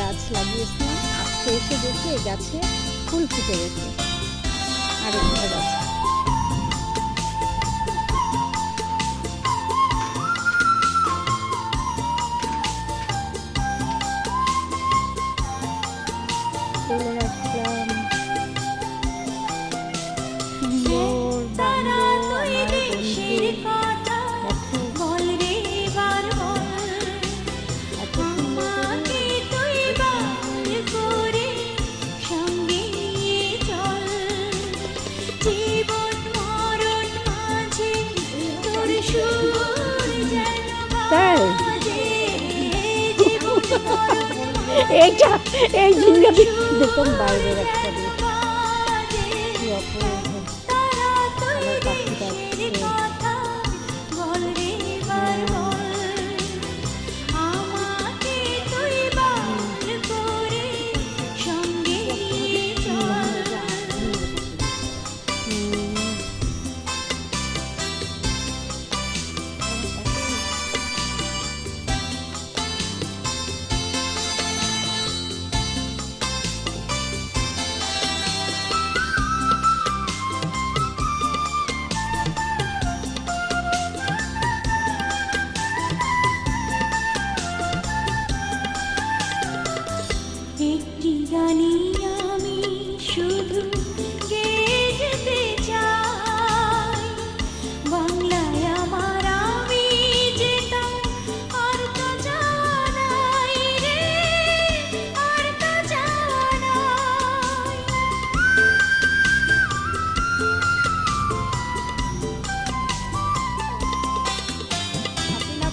গাছ লাগিয়েছি। আজকে এসে দেখি এই গাছে ফুল ফুটে গেছে। আর একটা গাছ ফুলের এইটা এই জিনিসটা দোকান বাইরে রাখতে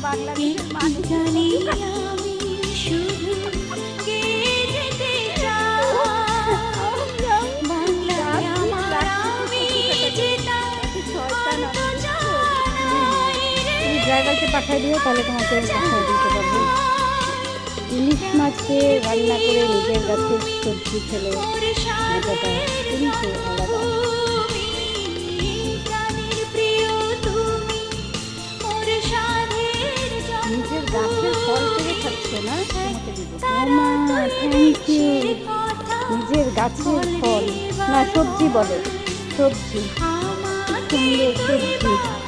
বাংলাদেশের মানুষ। পাঠিয়ে দিও তাহলে তোমাকে পাঠিয়ে দিতে পারব। ইলিশ মাছকে রান্না করে নিজের গাছের সবজি খেলে কিন্তু আলাদা। না তোমাকে দিব। নিজের গাছের ফল। না সবজি বলে। সবজি। সুন্দর সবজি।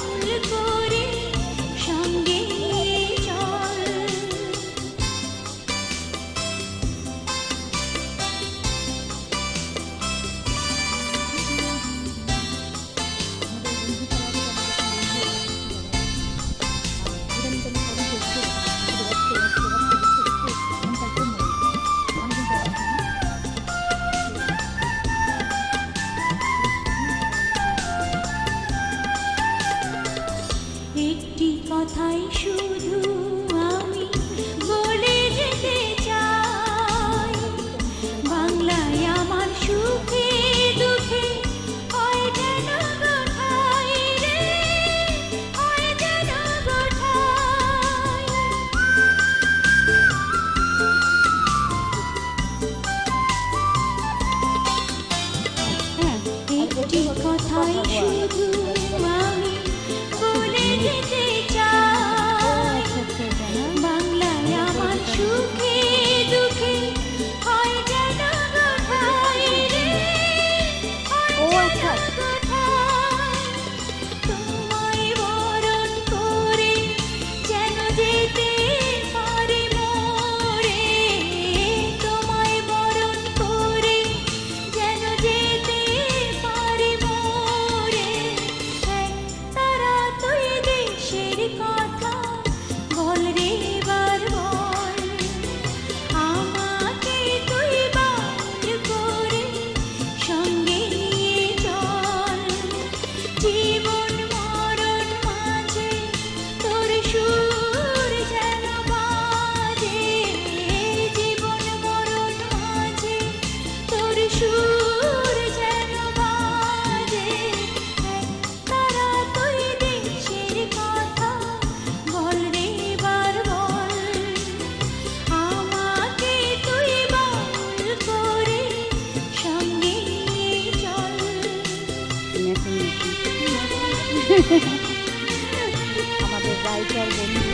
আমাদের রাইটার বন্ধু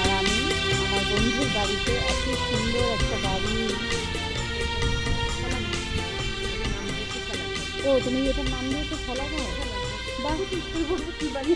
আর আমি, আমার বন্ধুর বাড়িতে এত সুন্দর একটা বাড়ি। ও, তুমি এটার নাম দিয়েছ ফলাফল বাহ বাড়িতে করব বাড়ি।